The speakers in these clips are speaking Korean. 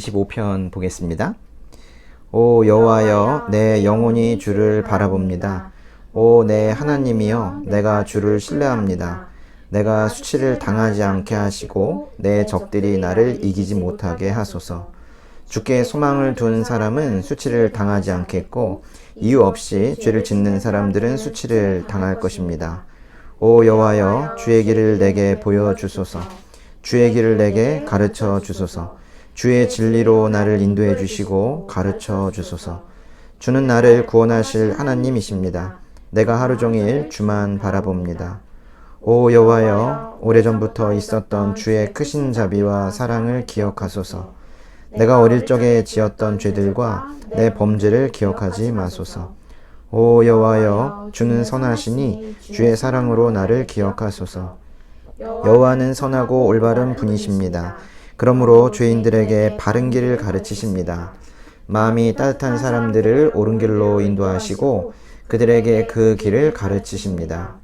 25편 보겠습니다. 오 여호와여 내 영혼이 주를 바라봅니다. 오 내 하나님이여 내가 주를 신뢰합니다. 내가 수치를 당하지 않게 하시고 내 적들이 나를 이기지 못하게 하소서. 주께 소망을 둔 사람은 수치를 당하지 않겠고 이유 없이 죄를 짓는 사람들은 수치를 당할 것입니다. 오 여호와여 주의 길을 내게 보여 주소서. 주의 길을 내게 가르쳐 주소서. 주의 진리로 나를 인도해 주시고 가르쳐 주소서. 주는 나를 구원하실 하나님이십니다. 내가 하루 종일 주만 바라봅니다. 오 여호와여 오래전부터 있었던 주의 크신 자비와 사랑을 기억하소서. 내가 어릴 적에 지었던 죄들과 내 범죄를 기억하지 마소서. 오 여호와여 주는 선하시니 주의 사랑으로 나를 기억하소서. 여호와는 선하고 올바른 분이십니다. 그러므로 죄인들에게 바른 길을 가르치십니다. 마음이 따뜻한 사람들을 옳은 길로 인도하시고 그들에게 그 길을 가르치십니다.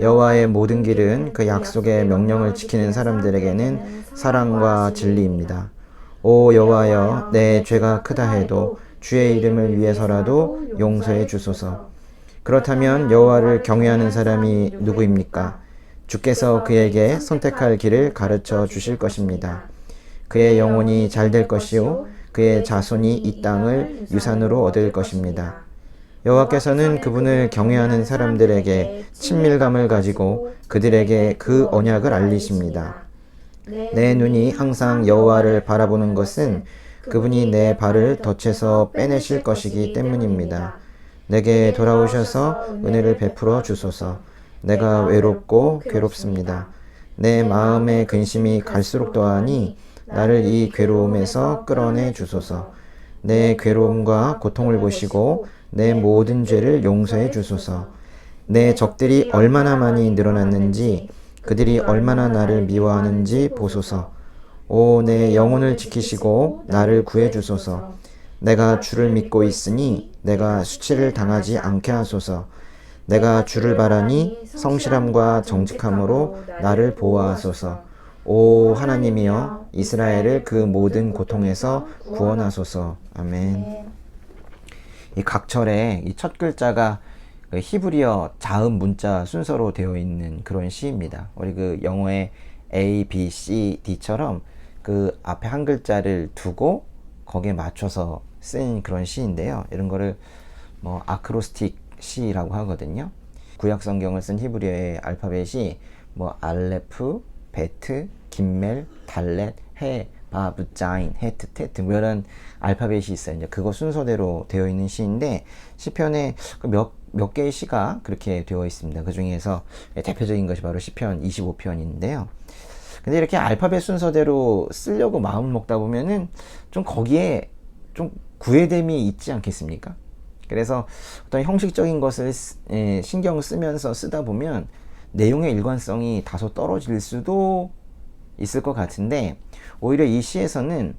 여호와의 모든 길은 그 약속의 명령을 지키는 사람들에게는 사랑과 진리입니다. 오 여호와여 내 죄가 크다 해도 주의 이름을 위해서라도 용서해 주소서. 그렇다면 여호와를 경외하는 사람이 누구입니까? 주께서 그에게 선택할 길을 가르쳐 주실 것입니다. 그의 영혼이 잘 될 것이요 그의 자손이 이 땅을 유산으로 얻을 것입니다. 여호와께서는 그분을 경외하는 사람들에게 친밀감을 가지고 그들에게 그 언약을 알리십니다. 내 눈이 항상 여호와를 바라보는 것은 그분이 내 발을 덫에서 빼내실 것이기 때문입니다. 내게 돌아오셔서 은혜를 베풀어 주소서. 내가 외롭고 괴롭습니다. 내 마음의 근심이 갈수록 더하니 나를 이 괴로움에서 끌어내 주소서. 내 괴로움과 고통을 보시고 내 모든 죄를 용서해 주소서. 내 적들이 얼마나 많이 늘어났는지 그들이 얼마나 나를 미워하는지 보소서. 오, 내 영혼을 지키시고 나를 구해 주소서. 내가 주를 믿고 있으니 내가 수치를 당하지 않게 하소서. 내가 주를 바라니 성실함과 정직함으로 나를 보호하소서. 오 하나님이여 이스라엘을 그 모든 고통에서 구원하소서. 아멘. 이 각철에 이 첫 글자가 그 히브리어 자음 문자 순서로 되어 있는 그런 시입니다. 우리 그 영어의 A, B, C, D처럼 그 앞에 한 글자를 두고 거기에 맞춰서 쓴 그런 시인데요. 이런 거를 뭐 아크로스틱 시라고 하거든요. 구약 성경을 쓴 히브리어의 알파벳이 뭐 알레프, 베트, 김멜, 달렛, 해, 바브, 자인, 헤트, 테트 뭐 이런 알파벳이 있어요. 이제 그거 순서대로 되어 있는 시인데 시편에 그 몇, 몇 개의 시가 그렇게 되어 있습니다. 그 중에서 대표적인 것이 바로 시편 25편인데요. 근데 이렇게 알파벳 순서대로 쓰려고 마음을 먹다 보면은 좀 거기에 좀 구애됨이 있지 않겠습니까? 그래서 어떤 형식적인 것을 예, 신경 쓰면서 쓰다 보면 내용의 일관성이 다소 떨어질 수도 있을 것 같은데 오히려 이 시에서는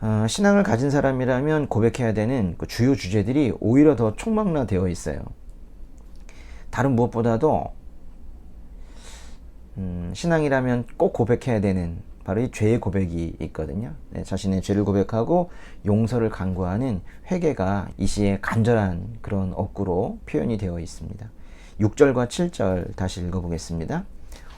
어, 신앙을 가진 사람이라면 고백해야 되는 그 주요 주제들이 오히려 더 총망라되어 있어요. 다른 무엇보다도 음, 신앙이라면 꼭 고백해야 되는 바로 이 죄의 고백이 있거든요. 네, 자신의 죄를 고백하고 용서를 간구하는 회개가 이 시의 간절한 그런 억구로 표현이 되어 있습니다. 6절과 7절 다시 읽어보겠습니다.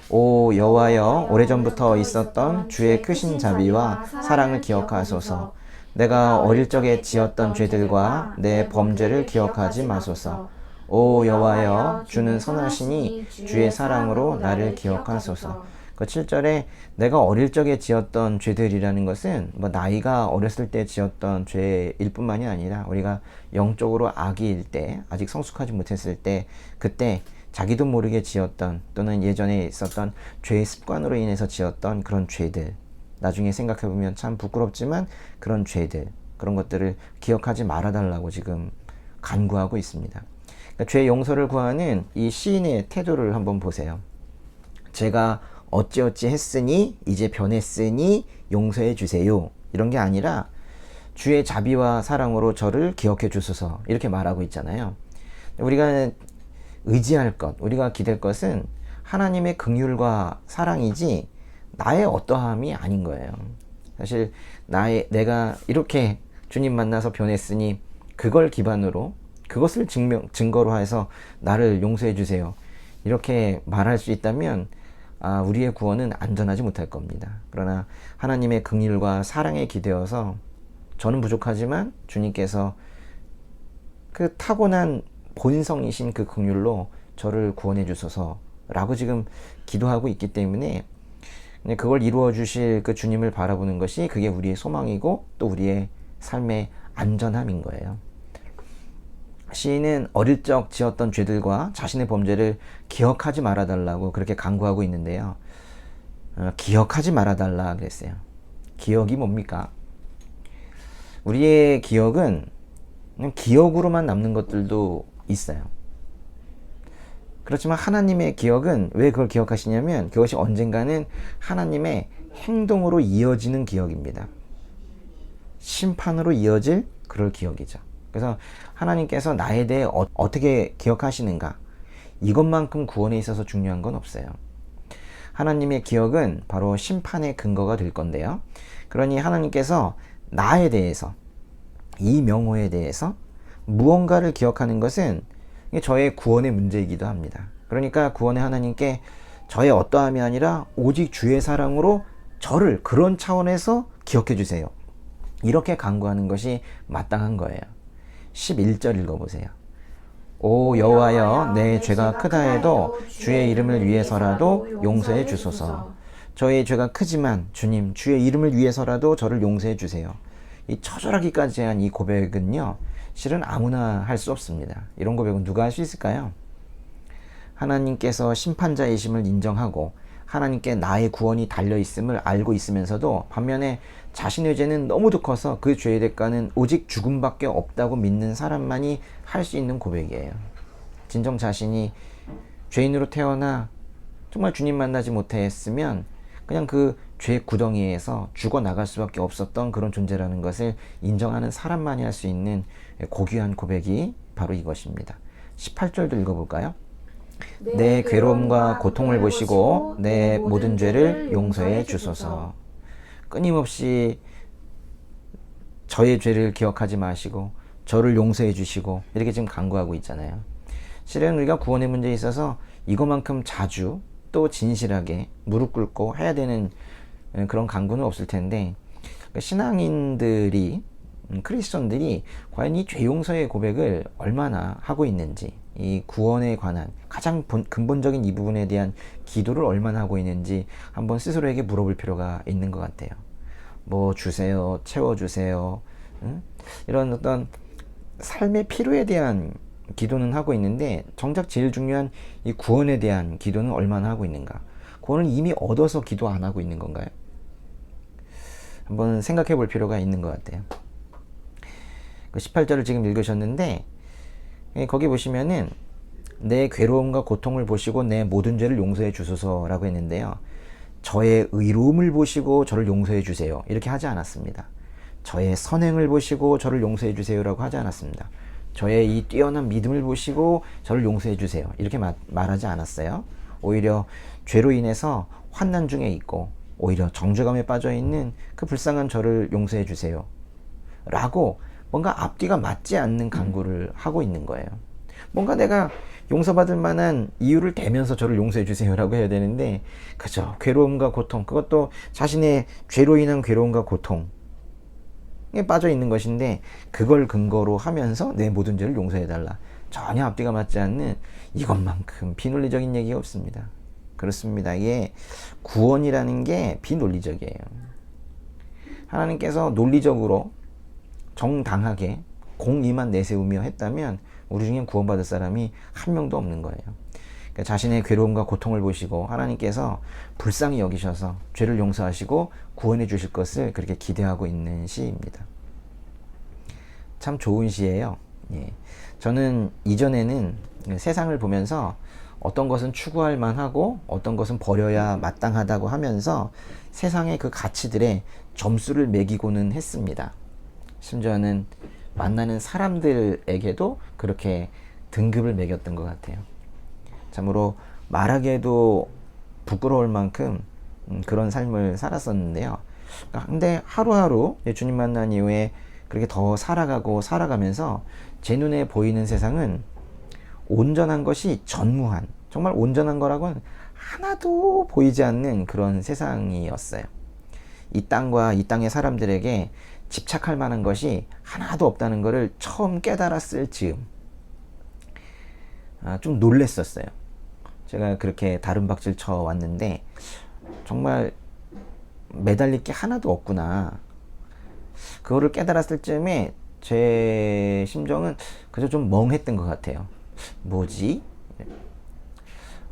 오 여호와여 오래전부터 있었던 주의 크신 자비와 사랑을 기억하소서. 내가 어릴 적에 지었던 죄들과 내 범죄를 기억하지 마소서. 오 여호와여 주는 선하시니 주의 사랑으로 나를 기억하소서. 그 7절에 내가 어릴 적에 지었던 죄들이라는 것은 뭐 나이가 어렸을 때 지었던 죄일 뿐만이 아니라 우리가 영적으로 아기일 때 아직 성숙하지 못했을 때 그때 자기도 모르게 지었던 또는 예전에 있었던 죄의 습관으로 인해서 지었던 그런 죄들 나중에 생각해 보면 참 부끄럽지만 그런 죄들 그런 것들을 기억하지 말아달라고 지금 간구하고 있습니다. 그러니까 죄 용서를 구하는 이 시인의 태도를 한번 보세요. 제가 어찌어찌 했으니 이제 변했으니 용서해 주세요. 이런 게 아니라 주의 자비와 사랑으로 저를 기억해 주소서 이렇게 말하고 있잖아요. 우리가 의지할 것, 우리가 기댈 것은 하나님의 긍휼과 사랑이지 나의 어떠함이 아닌 거예요. 사실 나의 내가 이렇게 주님 만나서 변했으니 그걸 기반으로 그것을 증명 증거로 해서 나를 용서해 주세요. 이렇게 말할 수 있다면 아, 우리의 구원은 안전하지 못할 겁니다. 그러나 하나님의 긍휼과 사랑에 기대어서 저는 부족하지만 주님께서 그 타고난 본성이신 그 긍휼로 저를 구원해 주소서라고 지금 기도하고 있기 때문에 그냥 그걸 이루어 주실 그 주님을 바라보는 것이 그게 우리의 소망이고 또 우리의 삶의 안전함인 거예요. 시인은 어릴 적 지었던 죄들과 자신의 범죄를 기억하지 말아달라고 그렇게 강구하고 있는데요. 어, 기억하지 말아달라 그랬어요. 기억이 뭡니까? 우리의 기억은 기억으로만 남는 것들도 있어요. 그렇지만 하나님의 기억은 왜 그걸 기억하시냐면 그것이 언젠가는 하나님의 행동으로 이어지는 기억입니다. 심판으로 이어질 그럴 기억이죠. 그래서 하나님께서 나에 대해 어, 떻게 기억하시는가 이것만큼 구원에 있어서 중요한 건 없어요. 하나님의 기억은 바로 심판의 근거가 될 건데요. 그러니 하나님께서 나에 대해서 이 명호에 대해서 무언가를 기억하는 것은 저의 구원의 문제이기도 합니다. 그러니까 구원의 하나님께 저의 어떠함이 아니라 오직 주의 사랑으로 저를 그런 차원에서 기억해 주세요. 이렇게 간구하는 것이 마땅한 거예요. 11절 읽어보세요. 오 여호와여 내 죄가 크다 해도 주의 이름을 위해서라도 용서해 주소서. 저의 죄가 크지만 주님 주의 이름을 위해서라도 저를 용서해 주세요. 이 처절하기까지 한 이 고백은요. 실은 아무나 할 수 없습니다. 이런 고백은 누가 할 수 있을까요? 하나님께서 심판자이심을 인정하고 하나님께 나의 구원이 달려 있음을 알고 있으면서도 반면에 자신의 죄는 너무도 커서 그 죄의 대가는 오직 죽음밖에 없다고 믿는 사람만이 할 수 있는 고백이에요. 진정 자신이 죄인으로 태어나 정말 주님 만나지 못했으면 그냥 그 죄 구덩이에서 죽어 나갈 수밖에 없었던 그런 존재라는 것을 인정하는 사람만이 할 수 있는 고귀한 고백이 바로 이것입니다. 18절도 읽어볼까요? 내 괴로움과 고통을 보시고 내 모든 죄를 용서해 주소서. 끊임없이 저의 죄를 기억하지 마시고 저를 용서해 주시고 이렇게 지금 간구하고 있잖아요. 실은 우리가 구원의 문제에 있어서 이것만큼 자주 또 진실하게 무릎 꿇고 해야 되는 그런 간구는 없을 텐데 신앙인들이 음, 크리스천들이 과연 이 죄 용서의 고백을 얼마나 하고 있는지 이 구원에 관한 가장 본, 근본적인 이 부분에 대한 기도를 얼마나 하고 있는지 한번 스스로에게 물어볼 필요가 있는 것 같아요. 뭐 주세요, 채워주세요, 응? 이런 어떤 삶의 필요에 대한 기도는 하고 있는데 정작 제일 중요한 이 구원에 대한 기도는 얼마나 하고 있는가? 구원을 이미 얻어서 기도 안 하고 있는 건가요? 한번 생각해 볼 필요가 있는 것 같아요. 그 18절을 지금 읽으셨는데 예, 거기 보시면은 내 괴로움과 고통을 보시고 내 모든 죄를 용서해 주소서라고 했는데요. 저의 의로움을 보시고 저를 용서해 주세요. 이렇게 하지 않았습니다. 저의 선행을 보시고 저를 용서해 주세요라고 하지 않았습니다. 저의 이 뛰어난 믿음을 보시고 저를 용서해 주세요. 이렇게 마, 말하지 않았어요. 오히려 죄로 인해서 환난 중에 있고 오히려 정죄감에 빠져 있는 그 불쌍한 저를 용서해 주세요. 라고 뭔가 앞뒤가 맞지 않는 강구를 하고 있는 거예요. 뭔가 내가 용서받을 만한 이유를 대면서 저를 용서해 주세요라고 해야 되는데 그죠 괴로움과 고통 그것도 자신의 죄로 인한 괴로움과 고통에 빠져 있는 것인데 그걸 근거로 하면서 내 모든 죄를 용서해 달라 전혀 앞뒤가 맞지 않는 이것만큼 비논리적인 얘기가 없습니다. 그렇습니다. 이게 구원이라는 게 비논리적이에요. 하나님께서 논리적으로 정당하게 공의만 내세우며 했다면 우리 중에 구원받을 사람이 한 명도 없는 거예요. 그러니까 자신의 괴로움과 고통을 보시고 하나님께서 불쌍히 여기셔서 죄를 용서하시고 구원해 주실 것을 그렇게 기대하고 있는 시입니다. 참 좋은 시예요. 예. 저는 이전에는 세상을 보면서 어떤 것은 추구할 만하고 어떤 것은 버려야 마땅하다고 하면서 세상의 그 가치들에 점수를 매기고는 했습니다. 심지어는 만나는 사람들에게도 그렇게 등급을 매겼던 것 같아요. 참으로 말하기에도 부끄러울 만큼 음, 그런 삶을 살았었는데요. 그러니까 근데 하루하루 이제 주님 만난 이후에 그렇게 더 살아가고 살아가면서 제 눈에 보이는 세상은 온전한 것이 전무한 정말 온전한 거라고는 하나도 보이지 않는 그런 세상이었어요. 이 땅과 이 땅의 사람들에게 집착할 만한 것이 하나도 없다는 것을 처음 깨달았을 즈음 아, 좀 놀랬었어요. 제가 그렇게 다른 박질 쳐 왔는데 정말 매달릴 게 하나도 없구나. 그거를 깨달았을 즈음에 제 심정은 그저 좀 멍했던 것 같아요. 뭐지?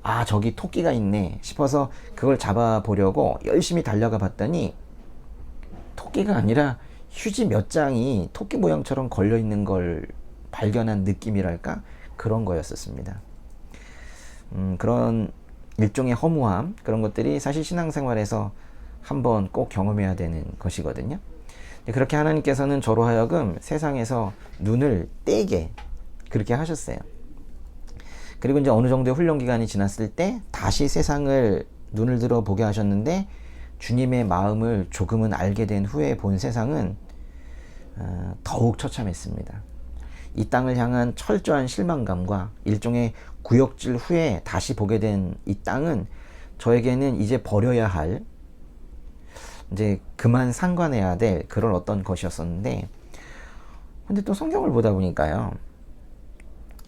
아, 저기 토끼가 있네 싶어서 그걸 잡아보려고 열심히 달려가 봤더니 토끼가 아니라 휴지 몇 장이 토끼 모양처럼 걸려 있는 걸 발견한 느낌이랄까? 그런 거였었습니다. 음, 그런 일종의 허무함, 그런 것들이 사실 신앙생활에서 한번 꼭 경험해야 되는 것이거든요. 그렇게 하나님께서는 저로 하여금 세상에서 눈을 떼게 그렇게 하셨어요. 그리고 이제 어느 정도의 훈련 기간이 지났을 때 다시 세상을 눈을 들어 보게 하셨는데 주님의 마음을 조금은 알게 된 후에 본 세상은 어, 더욱 처참했습니다. 이 땅을 향한 철저한 실망감과 일종의 구역질 후에 다시 보게 된 이 땅은 저에게는 이제 버려야 할 이제 그만 상관해야 될 그런 어떤 것이었었는데 근데 또 성경을 보다 보니까요.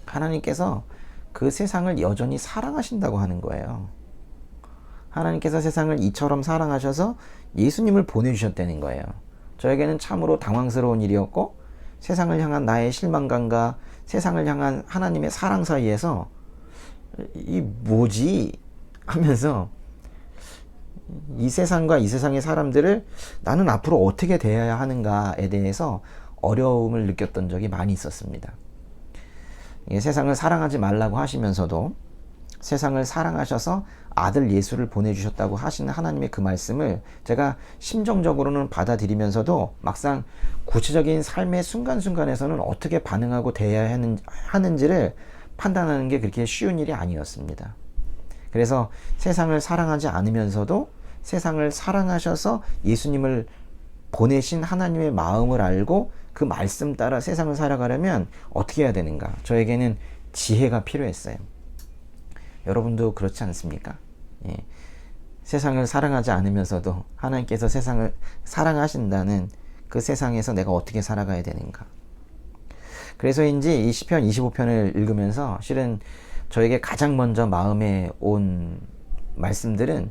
하나님께서 그 세상을 여전히 사랑하신다고 하는 거예요. 하나님께서 세상을 이처럼 사랑하셔서 예수님을 보내주셨다는 거예요. 저에게는 참으로 당황스러운 일이었고 세상을 향한 나의 실망감과 세상을 향한 하나님의 사랑 사이에서 이 뭐지 하면서 이 세상과 이 세상의 사람들을 나는 앞으로 어떻게 대해야 하는가에 대해서 어려움을 느꼈던 적이 많이 있었습니다. 세상을 사랑하지 말라고 하시면서도 세상을 사랑하셔서 아들 예수를 보내주셨다고 하시는 하나님의 그 말씀을 제가 심정적으로는 받아들이면서도 막상 구체적인 삶의 순간순간에서는 어떻게 반응하고 대해야 하는지를 판단하는 게 그렇게 쉬운 일이 아니었습니다. 그래서 세상을 사랑하지 않으면서도 세상을 사랑하셔서 예수님을 보내신 하나님의 마음을 알고 그 말씀 따라 세상을 살아가려면 어떻게 해야 되는가? 저에게는 지혜가 필요했어요. 여러분도 그렇지 않습니까? 예. 세상을 사랑하지 않으면서도 하나님께서 세상을 사랑하신다는 그 세상에서 내가 어떻게 살아가야 되는가? 그래서인지 이 시편 25편을 읽으면서 실은 저에게 가장 먼저 마음에 온 말씀들은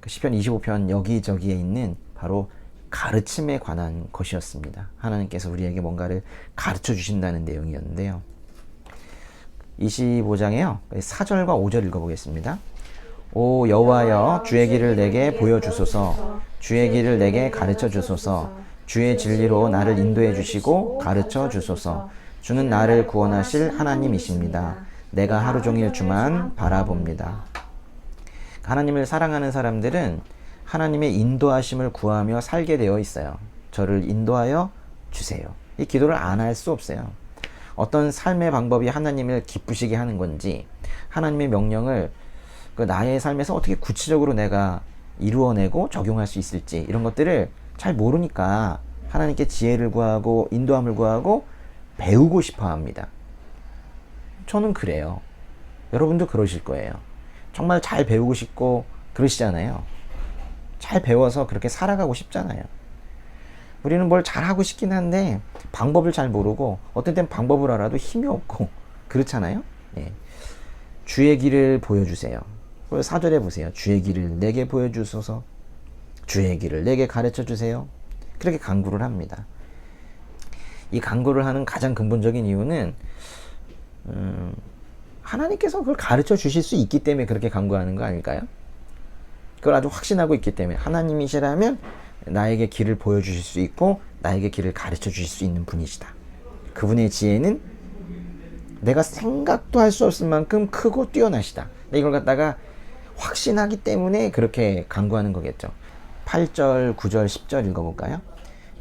그 시편 25편 여기저기에 있는 바로 가르침에 관한 것이었습니다. 하나님께서 우리에게 뭔가를 가르쳐 주신다는 내용이었는데요. 25장에요. 4절과 5절 읽어보겠습니다. 오 여호와여 주의 길을 내게 보여주소서 주의 길을 내게 가르쳐 주소서 주의 진리로 나를 인도해 주시고 가르쳐 주소서 주는 나를 구원하실 하나님이십니다. 내가 하루 종일 주만 바라봅니다. 하나님을 사랑하는 사람들은 하나님의 인도하심을 구하며 살게 되어 있어요. 저를 인도하여 주세요. 이 기도를 안 할 수 없어요. 어떤 삶의 방법이 하나님을 기쁘시게 하는 건지, 하나님의 명령을 그 나의 삶에서 어떻게 구체적으로 내가 이루어내고 적용할 수 있을지, 이런 것들을 잘 모르니까 하나님께 지혜를 구하고 인도함을 구하고 배우고 싶어 합니다. 저는 그래요. 여러분도 그러실 거예요. 정말 잘 배우고 싶고 그러시잖아요. 잘 배워서 그렇게 살아가고 싶잖아요. 우리는 뭘 잘하고 싶긴 한데 방법을 잘 모르고 어떤 땐 방법을 알아도 힘이 없고 그렇잖아요. 예. 주의 길을 보여주세요. 사절에 보세요. 주의 길을 내게 보여주소서. 주의 길을 내게 가르쳐 주세요. 그렇게 강구를 합니다. 이 강구를 하는 가장 근본적인 이유는 음, 하나님께서 그걸 가르쳐 주실 수 있기 때문에 그렇게 강구하는 거 아닐까요? 그걸 아주 확신하고 있기 때문에 하나님이시라면 나에게 길을 보여주실 수 있고 나에게 길을 가르쳐 주실 수 있는 분이시다. 그분의 지혜는 내가 생각도 할 수 없을 만큼 크고 뛰어나시다. 이걸 갖다가 확신하기 때문에 그렇게 강구하는 거겠죠. 8절, 9절, 10절 읽어볼까요?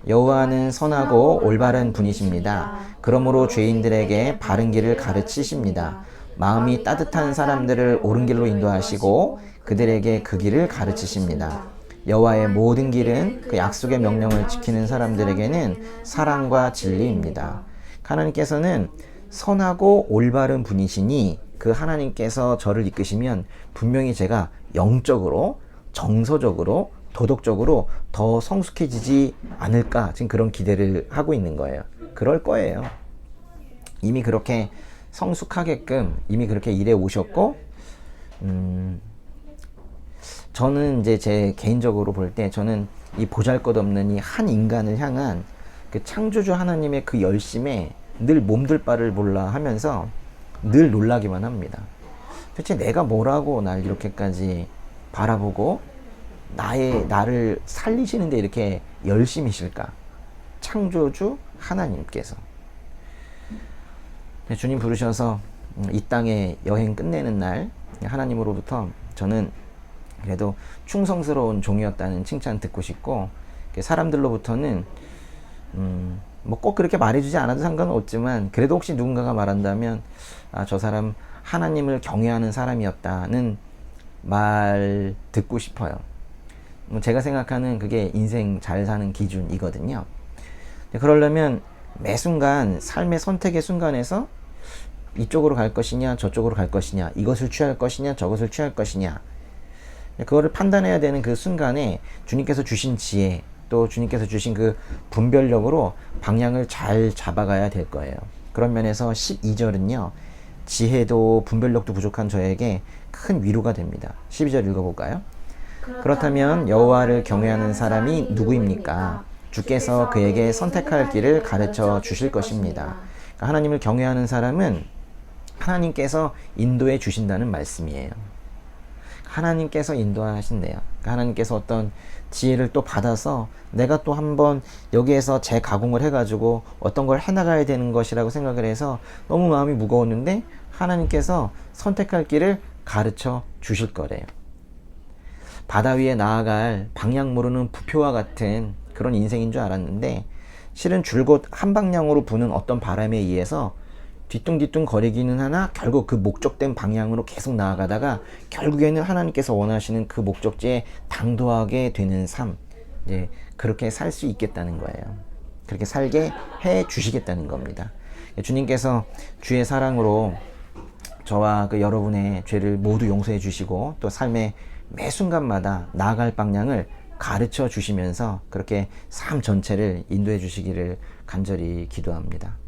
여호와는 선하고 올바른 분이십니다. 그러므로 죄인들에게 바른 길을 가르치십니다. 마음이 따뜻한 사람들을 옳은 길로 인도하시고 그들에게 그 길을 가르치십니다. 여호와의 모든 길은 그 약속의 명령을 지키는 사람들에게는 사랑과 진리입니다. 하나님께서는 선하고 올바른 분이시니 그 하나님께서 저를 이끄시면 분명히 제가 영적으로 정서적으로 도덕적으로 더 성숙해지지 않을까 지금 그런 기대를 하고 있는 거예요. 그럴 거예요. 이미 그렇게 성숙하게끔 이미 그렇게 일해 오셨고 음, 저는 이제 제 개인적으로 볼 때 저는 이 보잘것없는 이 한 인간을 향한 그 창조주 하나님의 그 열심에 늘 몸둘 바를 몰라 하면서 늘 놀라기만 합니다. 도대체 내가 뭐라고 날 이렇게까지 바라보고 나의 나를 살리시는데 이렇게 열심히실까? 창조주 하나님께서 네, 주님 부르셔서 음, 이 땅에 여행 끝내는 날 하나님으로부터 저는 그래도 충성스러운 종이었다는 칭찬 듣고 싶고 사람들로부터는 음, 뭐 꼭 그렇게 말해주지 않아도 상관은 없지만 그래도 혹시 누군가가 말한다면 아, 저 사람 하나님을 경외하는 사람이었다는 말 듣고 싶어요. 뭐 제가 생각하는 그게 인생 잘 사는 기준이거든요. 그러려면 매 순간 삶의 선택의 순간에서 이쪽으로 갈 것이냐 저쪽으로 갈 것이냐 이것을 취할 것이냐 저것을 취할 것이냐 그거를 판단해야 되는 그 순간에 주님께서 주신 지혜 또 주님께서 주신 그 분별력으로 방향을 잘 잡아가야 될 거예요. 그런 면에서 12절은요. 지혜도 분별력도 부족한 저에게 큰 위로가 됩니다. 12절 읽어볼까요? 그렇다면 여호와를 경외하는 사람이 누구입니까? 주께서 그에게 선택할 길을 가르쳐 주실 것입니다. 그러니까 하나님을 경외하는 사람은 하나님께서 인도해 주신다는 말씀이에요. 하나님께서 인도하신대요. 그러니까 하나님께서 어떤 지혜를 또 받아서 내가 또 한번 여기에서 재가공을 해가지고 어떤 걸 해나가야 되는 것이라고 생각을 해서 너무 마음이 무거웠는데 하나님께서 선택할 길을 가르쳐 주실 거래요. 바다 위에 나아갈 방향 모르는 부표와 같은 그런 인생인 줄 알았는데 실은 줄곧 한 방향으로 부는 어떤 바람에 의해서 뒤뚱뒤뚱 거리기는 하나 결국 그 목적된 방향으로 계속 나아가다가 결국에는 하나님께서 원하시는 그 목적지에 당도하게 되는 삶 이제 그렇게 살 수 있겠다는 거예요. 그렇게 살게 해 주시겠다는 겁니다. 주님께서 주의 사랑으로 저와 그 여러분의 죄를 모두 용서해 주시고 또 삶의 매 순간마다 나아갈 방향을 가르쳐 주시면서 그렇게 삶 전체를 인도해 주시기를 간절히 기도합니다.